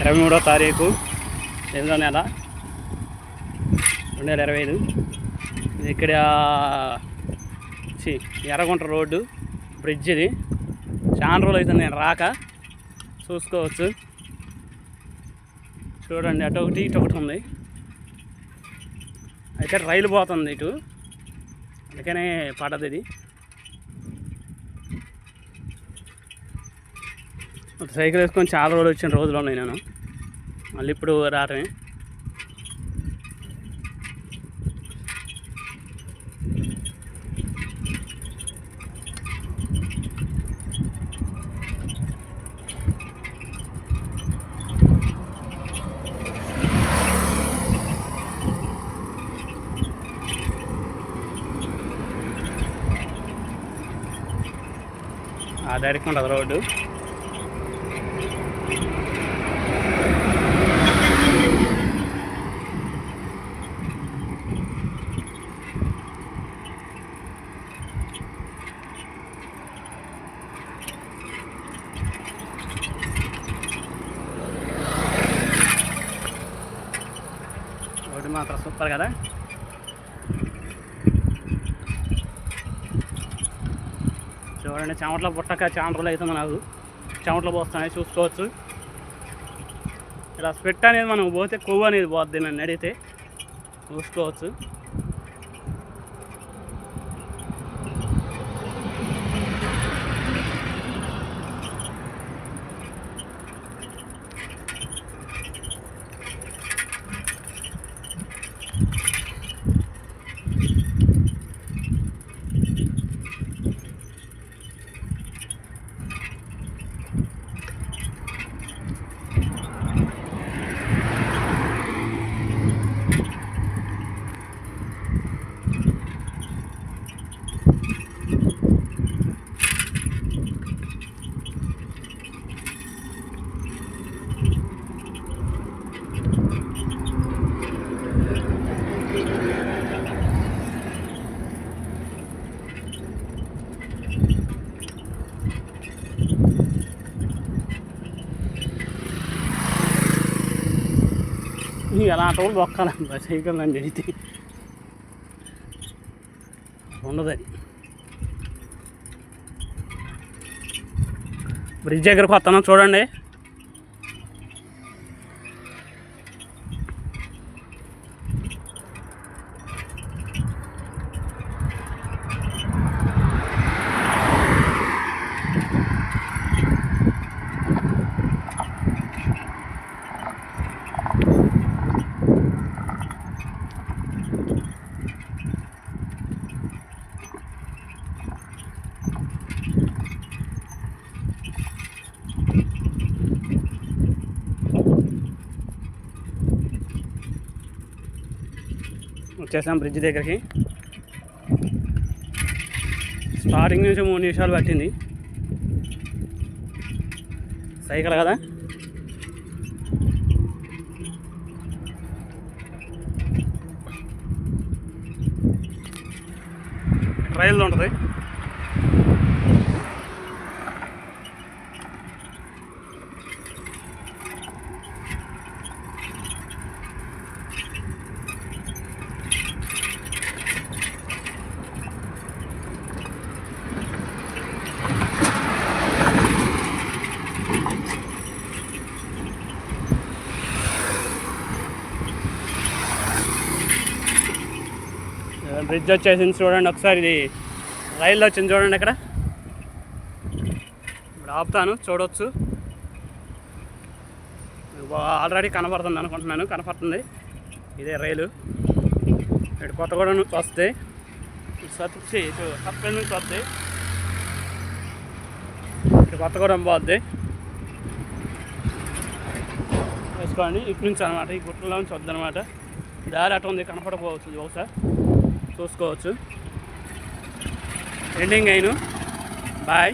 ఇరవై మూడో తారీఖు ఎనిమిదో నెల రెండు వేల ఇరవై ఐదు. ఇక్కడ చి ఎర్రగుంట రోడ్డు బ్రిడ్జ్ ఇది. చాలా రోజులు అవుతుంది నేను రాక. చూసుకోవచ్చు. చూడండి అటు ఒకటి ఇటు ఒకటి ఉంది. అయితే రైలు పోతుంది ఇటు. అందుకనే పడదు ఇది. సైకిల్ వేసుకొని చాలా రోజులు వచ్చిన రోజులు ఉన్నాయి నేను. మళ్ళీ ఇప్పుడు రావటమే. ఆ డైరెక్ట్ ఉండదు రోడ్డు రోడ్డు మాత్రం సూపర్ కదా. చూడండి చెమట్లో పుట్టక చాలా రోజులు అవుతుంది నాకు చెమటలు పోస్తున్నాయి చూసుకోవచ్చు. ఇలా స్పెట్ అనేది మనం పోతే కొవ్వు అనేది పోద్ది నన్ను అడిగితే. చూసుకోవచ్చు. ఎలాంటి వాళ్ళు బొక్కాలి సైకిల్ అని అడిగితే ఉండదు బ్రిడ్జ్ దగ్గరకు వస్తాను చూడండి. వచ్చేసాం బ్రిడ్జ్ దగ్గరికి. స్టార్టింగ్ నుంచి మూడు నిమిషాలు పట్టింది. సైకిల్ కదా? రైలు ఉంటుంది. బ్రిడ్జ్ వచ్చేసింది చూడండి ఒకసారి ఇది రైల్లో వచ్చింది చూడండి అక్కడ. ఇప్పుడు ఆపుతాను చూడవచ్చు ఆల్రెడీ కనపడుతుంది అనుకుంటున్నాను కనపడుతుంది. ఇదే రైలు. ఇటు కొత్తగూడెం నుంచి వస్తాయి ఇటు సత్తి ఇటు కప్పల నుంచి వస్తాయి ఇటు కొత్తగూడెం పోద్ది. వేసుకోండి ఇటు నుంచి అనమాట ఈ గుట్టలో నుంచి వద్దనమాట దారి అటు ఉంది కనపడకపోవచ్చు బహుశా. చూసుకోవచ్చు ఎండింగ్ అయిన. బాయ్